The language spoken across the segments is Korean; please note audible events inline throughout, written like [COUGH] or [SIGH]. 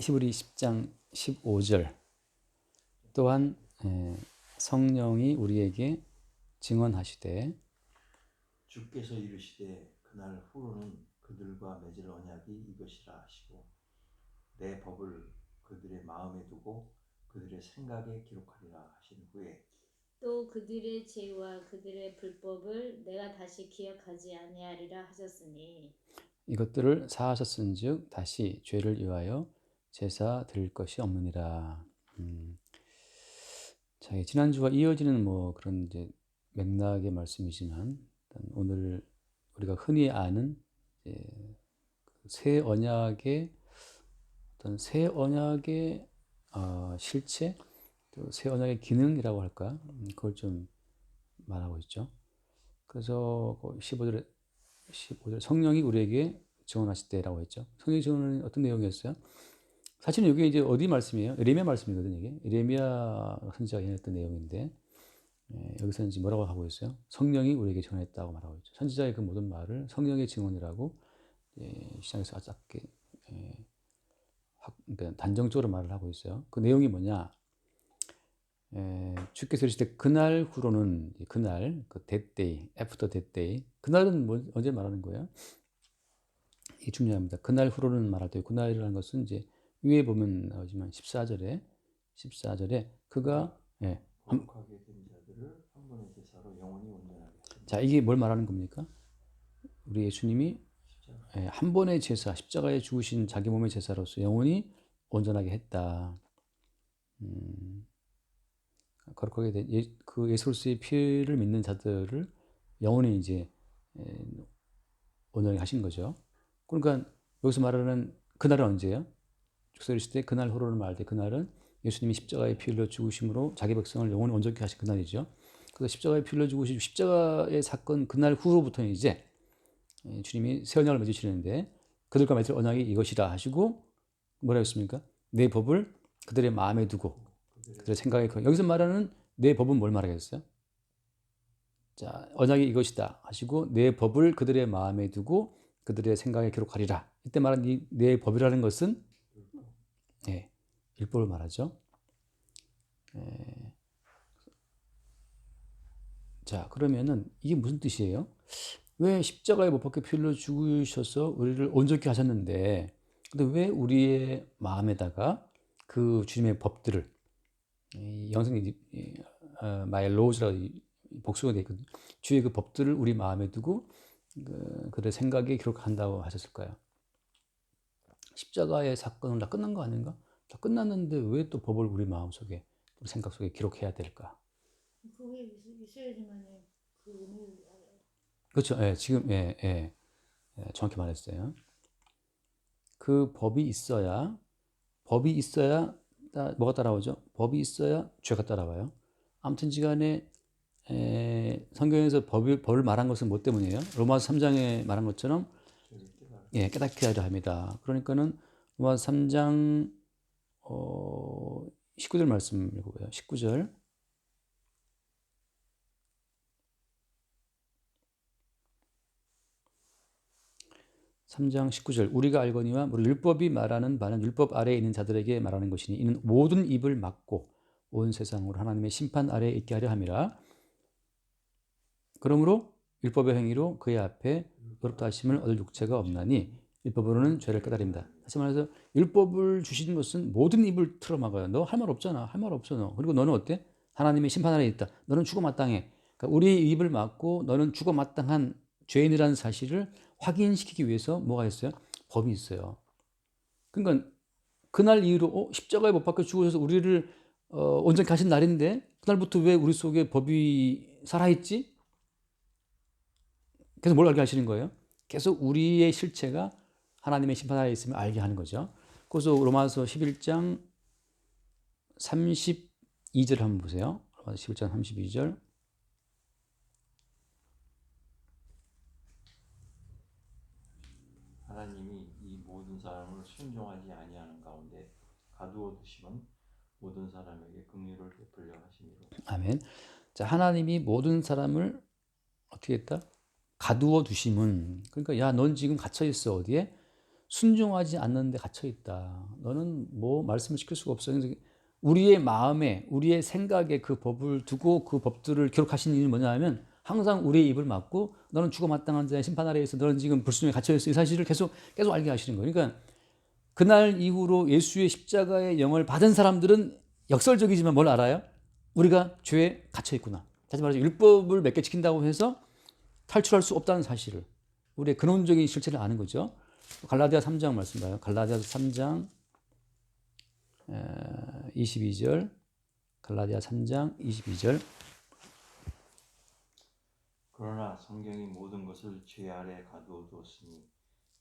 히브리 10장 15절. 또한 에, 성령이 우리에게 증언하시되 주께서 이르시되 그날 후로는 그들과 맺을 언약이 이것이라 하시고 내 법을 그들의 마음에 두고 그들의 생각에 기록하리라 하신 후에 또 그들의 죄와 그들의 불법을 내가 다시 기억하지 아니하리라 하셨으니 이것들을 사하셨은즉 다시 죄를 위하여 제사 드릴 것이 없느니라. 음. 자, 이 지난주와 이어지는 뭐 그런 이제 맥락의 말씀이지만 오늘 우리가 흔히 아는 이제 그새 언약의 어떤 새 언약의 어, 실체 또 새 언약의 기능이라고 할까 음, 그걸 좀 말하고 있죠. 그래서 15절에 15절 성령이 우리에게 증언하실 때라고 했죠. 성령이 증언은 어떤 내용이었어요? 사실은 이게 이제 어디 말씀이에요? 에레미야 말씀이거든요. 이게 에레미야 선지자가 전했던 내용인데 예, 여기서는 이제 뭐라고 하고 있어요? 성령이 우리에게 증언했다고 말하고 있죠. 선지자의 그 모든 말을 성령의 증언이라고 예, 시장에서 아주 작게 예, 확, 그러니까 단정적으로 말을 하고 있어요. 그 내용이 뭐냐? 에, 주께서 이르실 때 그날 후로는 그날 그 after that day 그날은 뭐, 언제 말하는 거예요? 이게 중요합니다. 그날 후로는 말할 때 그날이라는 것은 이제 위에 보면 나오지만 14절에 14절에 그가 예. 자 이게 뭘 말하는 겁니까? 우리 예수님이. 예, 한 번의 제사, 십자가에 죽으신 자기 몸의 제사로서 영원히 온전하게 했다. 음, 거룩하게 된 예, 그 예수로서의 피를 믿는 자들을 영원히 이제 에, 온전하게 하신 거죠. 그러니까 여기서 말하는 그날은 언제예요? 때 그날 후로는 말할 때 그날은 예수님이 십자가에 피 흘려 죽으심으로 자기 백성을 영원히 온전케 하신 그날이죠. 그래서 십자가에 피 흘려 죽으신 십자가의 사건 그날 후로부터는 이제 예, 주님이 새 언약을 맺으시는데 그들과 맺을 언약이 이것이라 하시고 뭐라 했습니까? 내 법을 그들의 마음에 두고 그들의 생각에 거 여기서 말하는 내 법은 뭘 말하겠어요? 자 언약이 이것이다 하시고 내 법을 그들의 마음에 두고 그들의 생각에 기록하리라 이때 말한 이 내 법이라는 것은 예, 율법을 말하죠. 예. 자 그러면은 이게 무슨 뜻이에요? 왜 십자가에 못 박혀 피 흘려 죽으셔서 우리를 온전케 하셨는데 근데 왜 우리의 마음에다가 그 주님의 법들을 이 영성이 어, 마이 로즈라고 이 복수가 되어 있거든요. 주의 그 법들을 우리 마음에 두고 그, 그들의 생각에 기록한다고 하셨을까요? 십자가의 사건은 다 끝난 거 아닌가? 다 끝났는데 왜 또 법을 우리 마음 속에 우리 생각 속에 기록해야 될까? 그게 있- 있어야지만은 그 의미를 그렇죠. 예, 지금 예, 예, 예, 정확히 말했어요. 그 법이 있어야 법이 있어야 따- 뭐가 따라오죠? 법이 있어야 죄가 따라와요. 아무튼지간에 에, 성경에서 법을, 법을 말한 것은 뭐 때문이에요? 로마서 3장에 말한 것처럼. 예, 깨닫게 하려 합니다. 그러니까는 로마서 3장 어, 19절 말씀 읽어봐요. 19절 삼장 19절 우리가 알거니와 우리 율법이 말하는 바는 율법 아래에 있는 자들에게 말하는 것이니 이는 모든 입을 막고 온 세상으로 하나님의 심판 아래에 있게 하려 함이라 그러므로 율법의 행위로 그의 앞에 의롭다 하심을 얻을 육체가 없나니 율법으로는 죄를 깨달습니다. 다시 말해서 율법을 주신 것은 모든 입을 틀어막아요. 너 할 말 없잖아. 할 말 없어 너. 그리고 너는 어때? 하나님의 심판 아래에 있다. 너는 죽어 마땅해. 그러니까 우리 입을 막고 너는 죽어 마땅한 죄인이라는 사실을 확인시키기 위해서 뭐가 있어요? 법이 있어요. 그러니까 그날 이후로 어, 십자가에 못 박혀 죽으셔서 우리를 어, 온전히 하신 날인데 그날부터 왜 우리 속에 법이 살아있지? 그래서 뭘 알게 하시는 거예요? 계속 우리의 실체가 하나님의 심판 아래 있음을 알게 하는 거죠. 그래서 로마서 11장 32절 한번 보세요. 로마서 11장 32절. 하나님이 이 모든 사람을 순종하지 아니하는 가운데 가두어 두심은 모든 사람에게 긍휼을 베풀려 하심이로 아멘. 자, 하나님이 모든 사람을 어떻게 했다? 가두어 두심은 그러니까 야, 넌 지금 갇혀 있어 어디에? 순종하지 않는데 갇혀 있다. 너는 뭐 말씀을 시킬 수가 없어. 우리의 마음에, 우리의 생각에 그 법을 두고 그 법들을 기록하신 이유는 뭐냐면 항상 우리의 입을 막고 너는 죽어 마땅한 자의 심판 아래에 있어. 너는 지금 불순종에 갇혀 있어. 이 사실을 계속 계속 알게 하시는 거예요. 그러니까 그날 이후로 예수의 십자가의 영을 받은 사람들은 역설적이지만 뭘 알아요? 우리가 죄에 갇혀 있구나. 다시 말해서 율법을 몇 개 지킨다고 해서 탈출할 수 없다는 사실을 우리의 근원적인 실체를 아는 거죠. 갈라디아 3장 말씀 봐요. 갈라디아 3장 22절 갈라디아 3장 22절 그러나 성경이 모든 것을 죄 아래 가두어 두었으니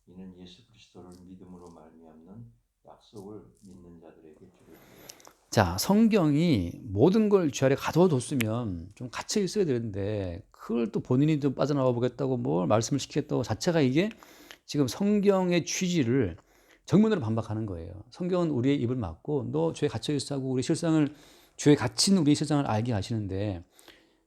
이는 예수 그리스도를 믿음으로 말미암는 약속을 믿는 자들에게 주를 자, 성경이 모든 걸 죄 아래 가둬뒀으면 좀 갇혀 있어야 되는데 그걸 또 본인이 좀 빠져나와 보겠다고 뭘 말씀을 시키겠다고 자체가 이게 지금 성경의 취지를 정면으로 반박하는 거예요. 성경은 우리의 입을 막고 너 죄에 갇혀 있어 하고 우리 실상을 죄에 갇힌 우리 실상을 알게 하시는데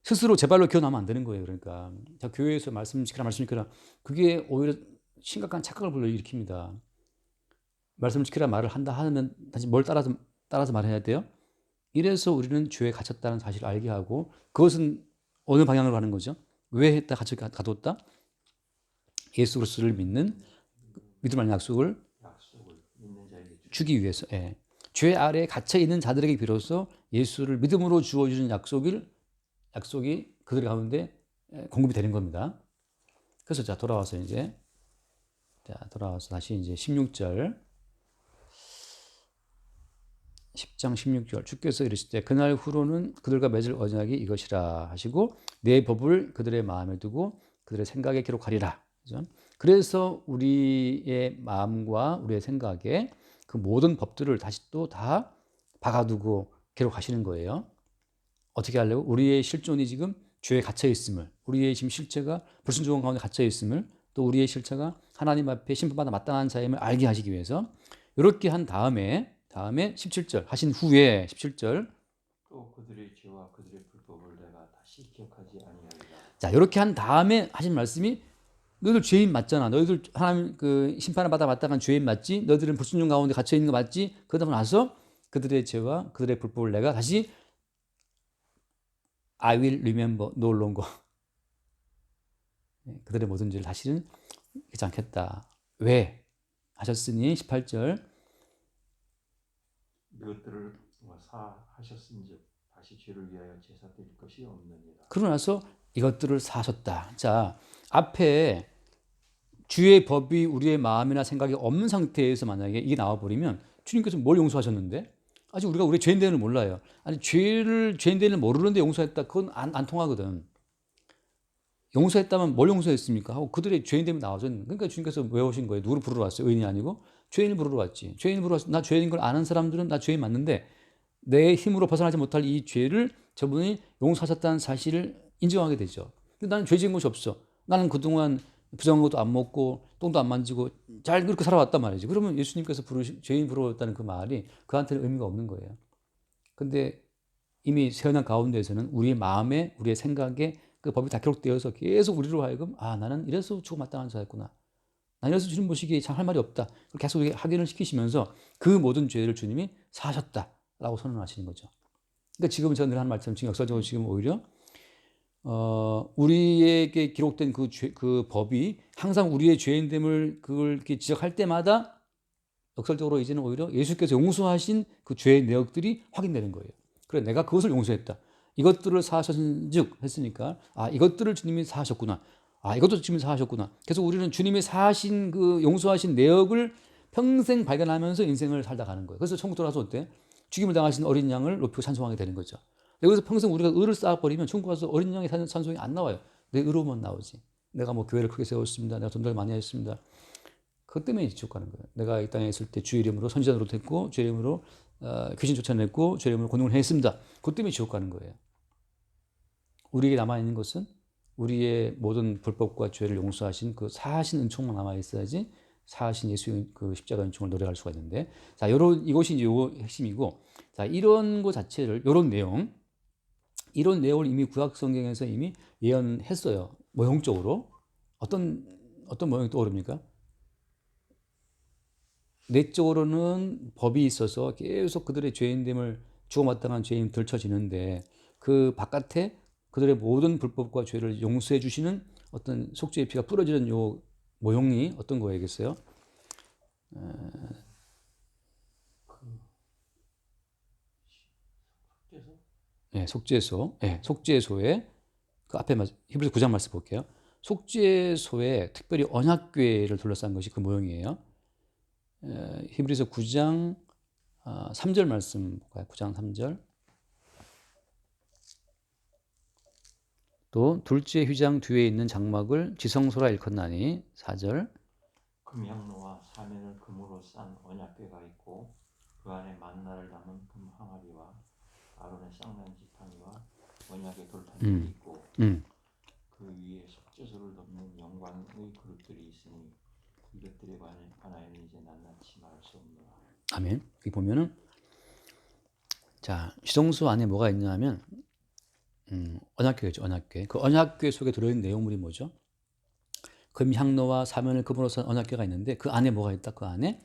스스로 제 발로 기어나면 안 되는 거예요. 그러니까 자, 교회에서 말씀 시키라 말씀 시키라 그게 오히려 심각한 착각을 불러일으킵니다. 말씀 시키라 말을 한다 하면 다시 뭘 따라서 따라서 말해야 돼요. 이래서 우리는 죄에 갇혔다는 사실을 알게 하고 그것은 어느 방향으로 가는 거죠? 왜 했다 갇혀 가뒀다? 예수 그리스도를 믿는 믿음 아닌 약속을 주기 위해서 예. 죄 아래에 갇혀 있는 자들에게 비로소 예수를 믿음으로 주어 주는 약속을 약속이 그들 가운데 예, 공급이 되는 겁니다. 그래서 자 돌아와서 이제 자 돌아와서 다시 이제 16절 10장 16절 주께서 이르시되 그날 후로는 그들과 맺을 언약이 이것이라 하시고 내 법을 그들의 마음에 두고 그들의 생각에 기록하리라. 그죠? 그래서 우리의 마음과 우리의 생각에 그 모든 법들을 다시 또 다 박아두고 기록하시는 거예요. 어떻게 하려고? 우리의 실존이 지금 죄에 갇혀 있음을, 우리의 지금 실체가 불순종 가운데 갇혀 있음을, 또 우리의 실체가 하나님 앞에 심판받아 마땅한 자임을 알게 하시기 위해서 이렇게 한 다음에 다음에 17절 하신 후에 17절 또 그들의 죄와 그들의 불법을 내가 다시 기억하지 아니하리라. 자 이렇게 한 다음에 하신 말씀이 너희들 죄인 맞잖아. 너희들 하나님 그 심판을 받아 마땅한 죄인 맞지? 너희들은 불순종 가운데 갇혀 있는 거 맞지? 그러고 나서 그들의 죄와 그들의 불법을 내가 다시 I will remember no longer. 네, 그들의 모든 죄를 다시는 잊지 않겠다. 왜? 하셨으니 18절 이것들을 사하셨은즉 다시 죄를 위하여 제사 드릴 것이 없느니라. 그러고 나서 이것들을 사셨다. 자, 앞에 주의 법이 우리의 마음이나 생각이 없는 상태에서 만약에 이게 나와버리면 주님께서 뭘 용서하셨는데? 아직 우리가 우리의 죄인 되는 몰라요. 아니, 죄를, 죄인 되는 모르는데 용서했다. 그건 안, 안 통하거든. 용서했다면 뭘 용서했습니까? 하고 그들의 죄인됨이 나와서 그러니까 주님께서 왜 오신 거예요? 누구를 부르러 왔어요? 의인이 아니고 죄인을 부르러 왔지. 죄인을 부르러 왔어. 나 죄인인 걸 아는 사람들은 나 죄인 맞는데 내 힘으로 벗어나지 못할 이 죄를 저분이 용서하셨다는 사실을 인정하게 되죠. 근데 나는 죄 지은 것이 없어. 나는 그동안 부정한 것도 안 먹고 똥도 안 만지고 잘 그렇게 살아왔단 말이지. 그러면 예수님께서 부르시, 죄인 부르렀다는 그 말이 그한테는 의미가 없는 거예요. 근데 이미 세연한 가운데에서는 우리의 마음에 우리의 생각에 그 법이 다 기록되어서 계속 우리로 하여금 아 나는 이래서 죽어 마땅한 자였구나. 난 이래서 주님 보시기에 참 할 말이 없다. 계속 확인을 시키시면서 그 모든 죄를 주님이 사하셨다라고 선언하시는 거죠. 그러니까 지금 저는 하는 말처럼 지금 역사적으로 지금 오히려 어, 우리에게 기록된 그, 죄, 그 법이 항상 우리의 죄인됨을 그걸 이렇게 지적할 때마다 역설적으로 이제는 오히려 예수께서 용서하신 그 죄의 내역들이 확인되는 거예요. 그래, 내가 그것을 용서했다. 이것들을 사하셨은즉 했으니까 아 이것들을 주님이 사하셨구나. 아 이것도 주님이 사하셨구나. 그래서 우리는 주님이 사하신 그 용서하신 내역을 평생 발견하면서 인생을 살다 가는 거예요. 그래서 천국 돌아서 어때? 죽임을 당하신 어린 양을 높이고 찬송하게 되는 거죠. 여기서 평생 우리가 의를 쌓아버리면 천국 가서 어린 양의 찬송이 안 나와요. 내 의로만 나오지. 내가 뭐 교회를 크게 세웠습니다. 내가 돈들 많이 했습니다. 그것 때문에 지옥 가는 거예요. 내가 이 땅에 있을 때 주의 이름으로 선지자로 됐고 주의 이름으로 어, 귀신 쫓아냈고 주의 이름으로 공동을 했습니다. 그것 때문에 지옥 가는 거예요. 우리에게 남아 있는 것은 우리의 모든 불법과 죄를 용서하신 그 사하신 은총만 남아 있어야지 사하신 예수의 그 십자가 은총을 노래할 수가 있는데 자, 요런 이것이 이제 요 핵심이고 자, 이런 것 자체를 요런 내용 이런 내용을 이미 구약 성경에서 이미 예언했어요. 모형적으로 어떤 어떤 모형이 떠오릅니까? 내적으로는 법이 있어서 계속 그들의 죄인됨을 주고마땅한 죄인 들춰지는데 그 바깥에 그들의 모든 불법과 죄를 용서해 주시는 어떤 속죄의 피가 뿌려지는 요 모형이 어떤? 그래서 예, 속죄소. 예, 속죄소에 그 앞에 말- 히브리서 9장 말씀 볼게요. 속죄소에 특별히 언약궤를 둘러싼 것이 그 모형이에요. 에, 히브리서 9장 아, 3절 말씀 볼까요? 9장 3절. 또 둘째 휘장 뒤에 있는 장막을 지성소라 일컫나니 4절. 금향로와 사면을 금으로 싼 언약궤가 있고 그 안에 만나를 담은 금 항아리와 아론의 쌍난 지팡이와 언약의 돌판이 음. 있고 음. 그 위에 속죄소를 덮는 영광의 그릇들이 있으니 이것들에 관하- 관하여는 이제 낱낱이 말할 수 없노라. 아멘. 여기 보면은 자 지성소 안에 뭐가 있냐면 음, 언약궤죠. 언약궤. 그 언약궤 속에 들어있는 내용물이 뭐죠? 금향로와 사면을 금으로 산 언약궤가 있는데 그 안에 뭐가 있다? 그 안에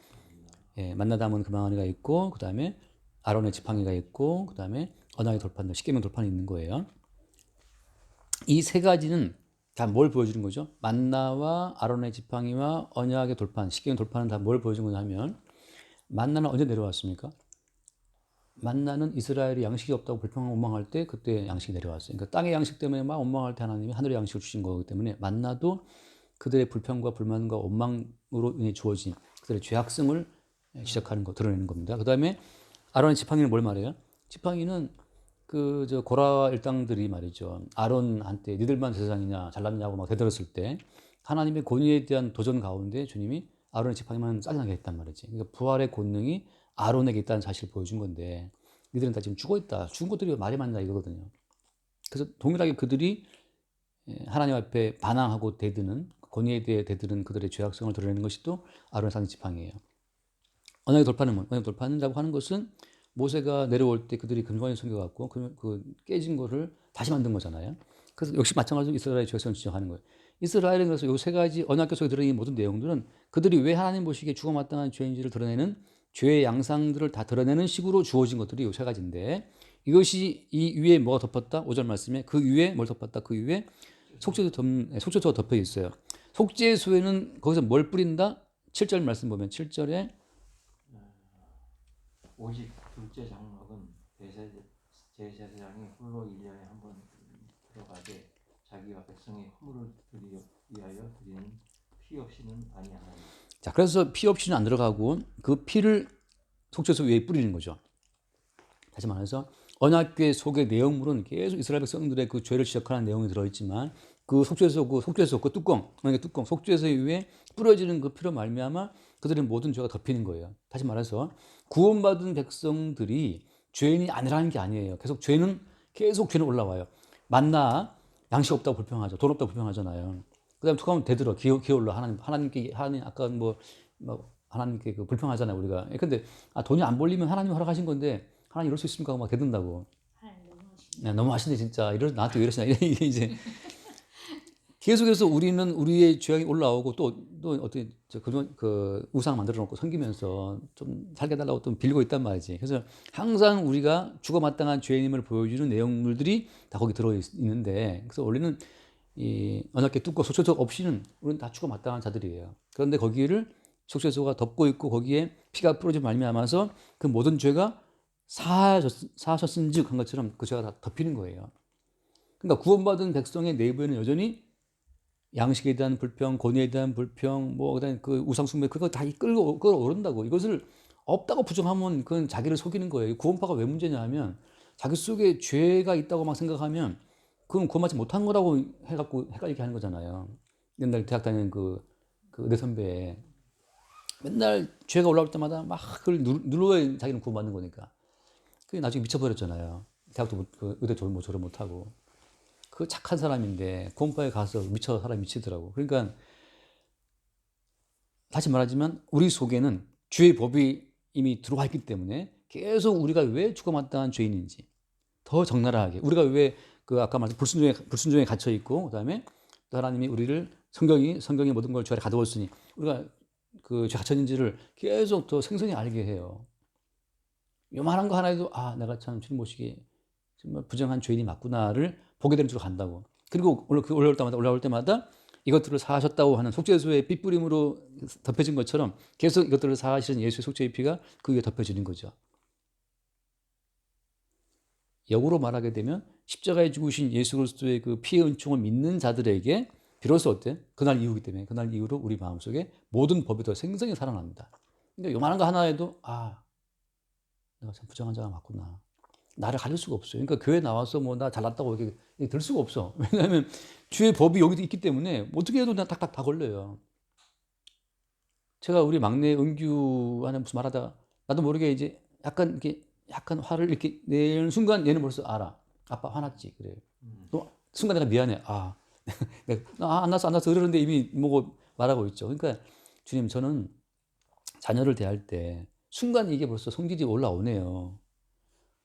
예, 만나 담은 금항아리가 있고 그 다음에 아론의 지팡이가 있고 그 다음에 언약의 돌판, 십계명 돌판이 있는 거예요. 이 세 가지는 다 뭘 보여주는 거죠? 만나와 아론의 지팡이와 언약의 돌판, 십계명 돌판은 다 뭘 보여주는 거냐 하면 만나는 언제 내려왔습니까? 만나는 이스라엘이 양식이 없다고 불평하고 원망할 때 그때 양식이 내려왔어요. 그러니까 땅의 양식 때문에 막 원망할 때 하나님이 하늘의 양식을 주신 거기 때문에 만나도 그들의 불평과 불만과 원망으로 인해 주어진 그들의 죄악성을 시작하는 거 드러내는 겁니다. 그 다음에 아론의 지팡이는 뭘 말해요? 지팡이는 그 저 고라 일당들이 말이죠. 아론한테 니들만 제사장이냐 잘났냐고 막 대들었을 때 하나님의 권위에 대한 도전 가운데 주님이 아론의 지팡이만 짜증나게 했단 말이지. 그러니까 부활의 권능이 아론에게 있다는 사실을 보여준 건데 니들은 다 지금 죽어 있다. 죽은 것들이 말이 많다 이거거든요. 그래서 동일하게 그들이 예, 하나님 앞에 반항하고 대드는 권위에 대해 대드는 그들의 죄악성을 드러내는 것이 또 아론의 상 지팡이에요. 언약의 돌파는 뭐? 언약 돌파는라고 하는 것은 모세가 내려올 때 그들이 금관이 숨겨갖고 그, 그 깨진 거를 다시 만든 거잖아요. 그래서 역시 마찬가지로 이스라엘의 죄성을 지적하는 거예요. 이스라엘은 그래서 이세 가지 언약교 속에 들어있는 모든 내용들은 그들이 왜 하나님 보시기에 죽어 마땅한 죄인지를 드러내는 죄의 양상들을 다 드러내는 식으로 주어진 것들이 이세 가지인데 이것이 이 위에 뭐가 덮었다? 5절 말씀에 그 위에 뭘 덮었다? 그 위에 속죄소 덮, 네, 속죄소가 덮여 있어요. 속죄소에는 거기서 뭘 뿌린다? 7절 말씀 보면 7절에 오직 둘째 장막은 제사장이 홀로 1년에 한 번 들어가되 자기와 백성의 허물을 드리 위하여 드리는 피 없이는 아니하나니 자, 그래서 피 없이는 안 들어가고 그 피를 속죄소 위에 뿌리는 거죠. 다시 말해서 언약궤 속의 내용물은 계속 이스라엘 백성들의 그 죄를 지적하는 내용이 들어있지만 그 속죄소 그 속죄소 그 뚜껑 언약의 뚜껑 속죄소 위에 뿌려지는 그 피로 말미암아 그들의 모든 죄가 덮이는 거예요. 다시 말해서 구원받은 백성들이 죄인이 아니라는 게 아니에요. 계속 죄는 계속 죄는 올라와요. 만나 양식 없다고 불평하죠. 돈 없다고 불평하잖아요. 그다음에 툭하면 되들어 기어 기어올라 하나님 하나님께 하나님 아까 뭐, 뭐 하나님께 그 불평하잖아요 우리가. 예, 근데 아, 돈이 안 벌리면 하나님 허락하신 건데 하나님 이럴 수 있습니까? 막 대든다고. 하나님 너무 하시네. 야, 너무 하시네 진짜. 이러 나한테 왜 이러시나 이게 [LAUGHS] 이제 계속해서 우리는 우리의 죄악이 올라오고 또 또 어떻게 저 그런 그 우상 만들어 놓고 섬기면서 좀 살게 달라고 또 빌고 있단 말이지. 그래서 항상 우리가 죽어 마땅한 죄인임을 보여주는 내용물들이 다 거기 들어 있- 있는데 그래서 원래는 이 언약계 뚫고 속죄소 없이는 우리는 다 죽어 마땅한 자들이에요. 그런데 거기를 속죄소가 덮고 있고 거기에 피가 뿌려진 말미암아서 그 모든 죄가 사하셨, 사하셨은즉 한 것처럼 그 죄가 다 덮이는 거예요. 그러니까 구원받은 백성의 내부에는 여전히 양식에 대한 불평, 권위에 대한 불평, 뭐 그다음 그 우상숭배 그거 다 끌고 끌어오른다고 이것을 없다고 부정하면 그건 자기를 속이는 거예요. 구원파가 왜 문제냐 하면 자기 속에 죄가 있다고 막 생각하면 그건 구원받지 못한 거라고 해갖고 헷갈리게 하는 거잖아요. 옛날 대학 다니는 그, 그내 선배 맨날 죄가 올라올 때마다 막 그걸 누- 눌러야 자기는 구원받는 거니까. 그게 나중에 미쳐버렸잖아요. 대학도 못, 그 의대 졸, 뭐 졸업 못하고. 그 착한 사람인데 구원파에 가서 미쳐 사람이 미치더라고. 그러니까 다시 말하지만 우리 속에는 주의 법이 이미 들어와 있기 때문에 계속 우리가 왜 죽어 마땅한 죄인인지 더 적나라하게 우리가 왜 그 아까 말씀 불순종에 불순종에 갇혀 있고 그다음에 또 하나님이 우리를 성경이 성경의 모든 걸 죄를 가져왔으니 우리가 그 갇혔는지를 계속 더 생생히 알게 해요. 요만한 거 하나에도 아 내가 참 주님 모시기 정말 부정한 죄인이 맞구나를 보게 되는 쪽으로 간다고. 그리고 올라- 그 올라올 때마다 올라올 때마다 이것들을 사하셨다고 하는 속죄소의 핏부림으로 덮여진 것처럼 계속 이것들을 사하시는 예수의 속죄의 피가 그 위에 덮여지는 거죠. 역으로 말하게 되면 십자가에 죽으신 예수 그리스도의 그 피의 은총을 믿는 자들에게 비로소 어때? 그날 이후기 때문에 그날 이후로 우리 마음속에 모든 법이 더 생생히 살아납니다. 그러니까 요만한 거 하나에도 아 내가 참 부정한 자가 맞구나. 나를 가릴 수가 없어요. 그러니까 교회 나와서 뭐 나 잘났다고 이렇게, 들 수가 없어. [LAUGHS] 왜냐하면 주의 법이 여기도 있기 때문에 어떻게 해도 나 딱딱 다 걸려요. 제가 우리 막내 은규한테 무슨 말하다가 나도 모르게 이제 약간 이렇게 약간 화를 이렇게 내는 순간 얘는 벌써 알아. 아빠 화났지 그래. 음. 또 순간 내가 미안해. 아, [LAUGHS] 내가 아, 안 났어 안 났어 그러는데 이미 뭐고 말하고 있죠. 그러니까 주님 저는 자녀를 대할 때 순간 이게 벌써 성질이 올라오네요.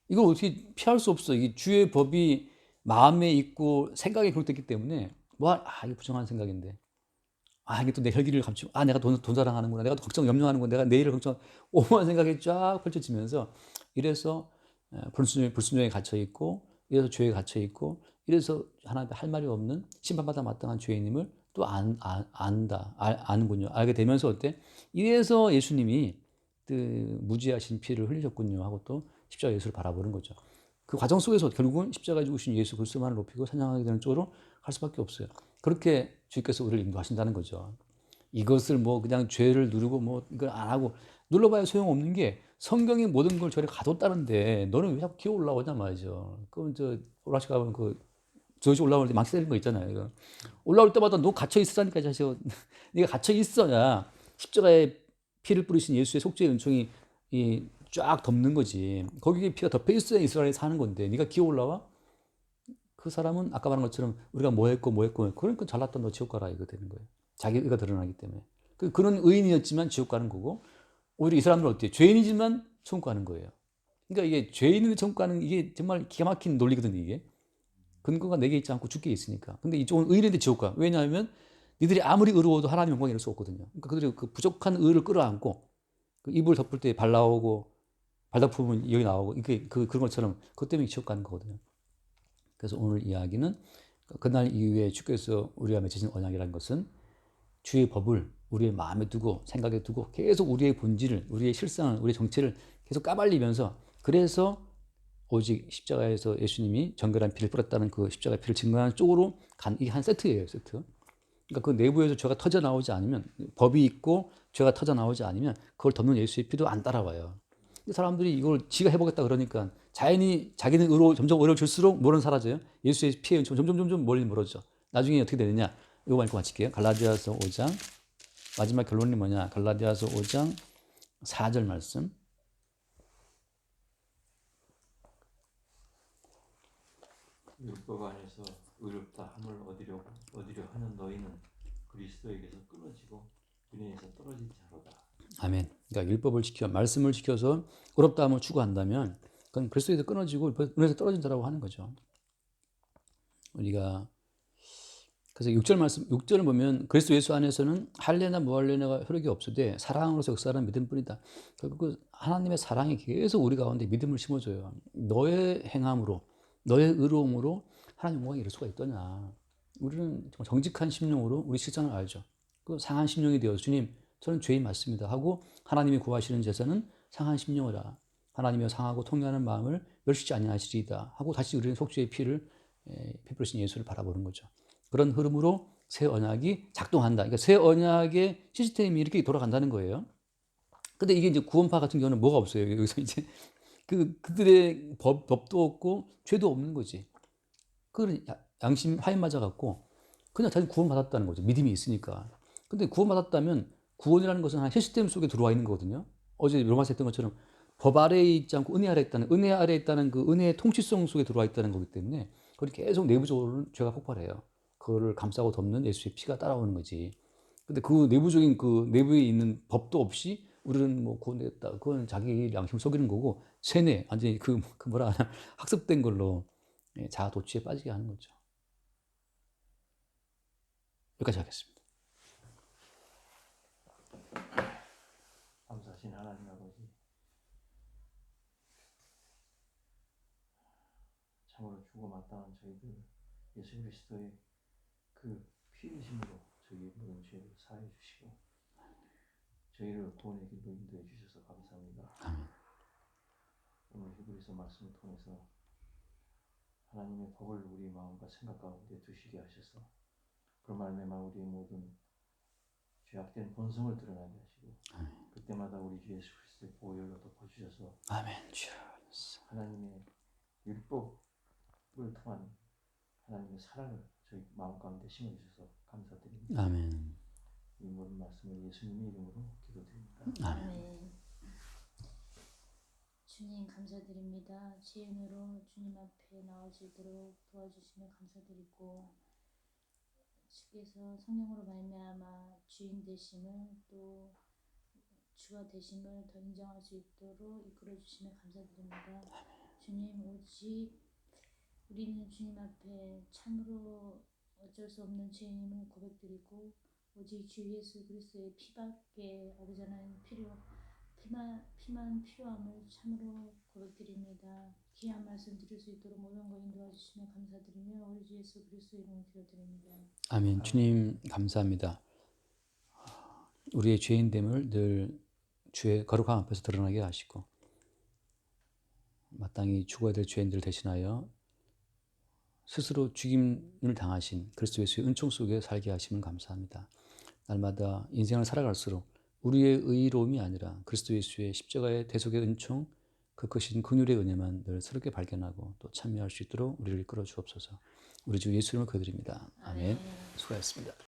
이걸 어떻게 피할 수 없어. 이게 주의 법이 마음에 있고 생각에 그렇됐기 때문에 뭐 아 이거 부정한 생각인데. 아 이게 또 내 혈기를 감추고 아 내가 돈, 돈 자랑하는구나. 내가 걱정 염려하는구나 내가 내일을 걱정 [LAUGHS] 오만 생각이 쫙 펼쳐지면서 이래서 에, 불순종에, 불순종에 갇혀 있고 이래서 죄에 갇혀 있고 이래서 하나님께 할 말이 없는 심판받아 마땅한 죄인임을 또 안, 안, 안다. 알, 아는군요. 알게 되면서 어때? 이래서 예수님이 그 무지하신 피를 흘리셨군요 하고 또 십자가 예수를 바라보는 거죠 그 과정 속에서 결국은 십자가에 죽으신 예수 그리스도만을 높이고 찬양하게 되는 쪽으로 갈 수밖에 없어요 그렇게 주께서 우리를 인도하신다는 거죠 이것을 뭐 그냥 죄를 누르고 뭐 이걸 안 하고 눌러봐야 소용없는 게 성경이 모든 걸 저리 가뒀다는데 너는 왜 자꾸 기어 올라오냐 말이죠. 그럼 저 오라시 가면 그 저기 올라올 때 망치되는 거 있잖아요. 이거. 올라올 때마다 너 갇혀 있으라니까 자식. [LAUGHS] 네가 갇혀 있어야 십자가에 피를 뿌리신 예수의 속죄의 은총이 이 쫙 덮는 거지. 거기에 피가 덮여 있어야 이스라엘이 사는 건데 네가 기어 올라와? 그 사람은 아까 말한 것처럼 우리가 뭐 했고 뭐 했고 그러니까 잘났다 너 지옥 가라 이거 되는 거예요. 자기 의가 드러나기 때문에. 그 그는 의인이었지만 지옥 가는 거고 오히려 이 사람들은 어때요? 죄인이지만 천국 가는 거예요. 그러니까 이게 죄인인데 천국 가는 이게 정말 기가 막힌 논리거든요, 이게. 근거가 내게 있지 않고 주께 있으니까. 근데 이쪽은 의인인데 지옥 가. 왜냐하면 니들이 아무리 의로워도 하나님 영광에 이룰 수 없거든요. 그러니까 그들이 그 부족한 의를 끌어안고 그 이불 덮을 때 발 나오고 발 덮으면 여기 나오고 이게 그 그런 것처럼 그것 때문에 지옥 가는 거거든요. 그래서 오늘 이야기는 그날 이후에 주께서 우리와 맺으신 언약이라는 것은 주의 법을 우리의 마음에 두고 생각에 두고 계속 우리의 본질을 우리의 실상을 우리의 정체를 계속 까발리면서 그래서 오직 십자가에서 예수님이 정결한 피를 뿌렸다는 그 십자가 피를 증거하는 쪽으로 간 이게 한 세트예요 세트 그러니까 그 내부에서 죄가 터져 나오지 않으면 법이 있고 죄가 터져 나오지 않으면 그걸 덮는 예수의 피도 안 따라와요 사람들이 이걸 지가 해보겠다 그러니까 자연히 자기는 의로 점점 어려워 질수록 뭐는 사라져요 예수의 피해 점점 점점 멀리 멀어져 나중에 어떻게 되느냐 이거 말고 마칠게요 갈라디아서 5장 마지막 결론이 뭐냐? 갈라디아서 5장 4절 말씀. 율법 안에서 의롭다 함을 얻으려고 얻으려 하는 너희는 그리스도에게서 끊어지고 은혜에서 떨어진 자로다. 아멘. 그러니까 율법을 지켜 말씀을 지켜서 의롭다함을 추구한다면 그건 그리스도에서 끊어지고 은혜에서 떨어진 자라고 하는 거죠. 우리가 그래서 6절 말씀 6절을 보면 그리스도 예수 안에서는 할례나 무할례나가 효력이 없으되 사랑으로서 역사하는 믿음뿐이다. 결국 그 하나님의 사랑이 계속 우리 가운데 믿음을 심어줘요. 너의 행함으로 너의 의로움으로 하나님 영광에 이를 수가 있더냐. 우리는 정직한 심령으로 우리 실상을 알죠. 그 상한 심령이 되어 주님 저는 죄인 맞습니다 하고 하나님이 구하시는 제사는 상한 심령이라 하나님이 상하고 통회하는 마음을 멸시지 아니하시리이다 하고 다시 우리는 속죄의 피를 피 뿌리신 예수를 바라보는 거죠. 그런 흐름으로 새 언약이 작동한다. 그러니까 새 언약의 시스템이 이렇게 돌아간다는 거예요. 근데 이게 이제 구원파 같은 경우는 뭐가 없어요. 여기서 이제 [LAUGHS] 그 그들의 법, 법도 없고 죄도 없는 거지. 그건 양심 화인 맞아 갖고 그냥 자기 구원 받았다는 거죠. 믿음이 있으니까. 근데 구원 받았다면 구원이라는 것은 한 시스템 속에 들어와 있는 거거든요. 어제 로마서 했던 것처럼 법 아래에 있지 않고 은혜 아래에 있다는 은혜 아래에 있다는 그 은혜의 통치성 속에 들어와 있다는 거기 때문에 그걸 계속 내부적으로는 죄가 폭발해요. 그거를 감싸고 덮는 예수의 피가 따라오는 거지. 근데 그 내부적인 그 내부에 있는 법도 없이 우리는 뭐 구원됐다. 그건 자기 양심 속이는 거고 세뇌 완전히 그, 그 뭐라 하나 [LAUGHS] 학습된 걸로 예, 자아 도취에 빠지게 하는 거죠. 여기까지 하겠습니다. 참으로 주고 마땅한 저희들 예수 그리스도의 그 피의심으로 저희의 모든 죄를 사해 주시고 저희를 길로 인도해 주셔서 감사합니다. 아멘. 오늘 히브리서 말씀을 통해서 하나님의 법을 우리 마음과 생각 가운데 두시게 하셔서 그 말미암아 우리의 모든 죄악된 본성을 드러나게 하시고 그때마다 우리 주 예수 그리스도의 보혈로 덮어주셔서 아멘. 하나님의 율법 을 통한 하나님의 사랑을 저희 마음 가운데 심어주셔서 감사드립니다. 아멘. 이 모든 말씀을 예수님의 이름으로 기도드립니다. 아멘. 아멘. 주님 감사드립니다. 지은으로 주님 앞에 나와지도록 도와주시며 감사드리고 주께서 성령으로 말미암아 주인 되심을 또 주가 되심을 더 인정할 수 있도록 이끌어 주시며 감사드립니다. 주님 오직 우리는 주님 앞에 참으로 어쩔 수 없는 죄인임을 고백드리고 오직 주 예수 그리스도의 피밖에 아버지 하나님 필요 피만 피만 필요함을 참으로 고백드립니다. 귀한 말씀 드릴 수 있도록 모든 거 인도해 주시며 감사드리며 우리 주 예수 그리스도 이름으로 기도드립니다. 아멘. 주님 감사합니다. 우리의 죄인됨을 늘 주의 거룩함 앞에서 드러나게 하시고 마땅히 죽어야 될 죄인들 대신하여 스스로 죽임을 당하신 그리스도 예수의 은총 속에 살게 하심을 감사합니다. 날마다 인생을 살아갈수록 우리의 의로움이 아니라 그리스도 예수의 십자가의 대속의 은총 그 크신 긍휼의 은혜만 늘 새롭게 발견하고 또 참여할 수 있도록 우리를 이끌어 주옵소서. 우리 주 예수 이름을 기도드립니다. 아멘. 수고하셨습니다.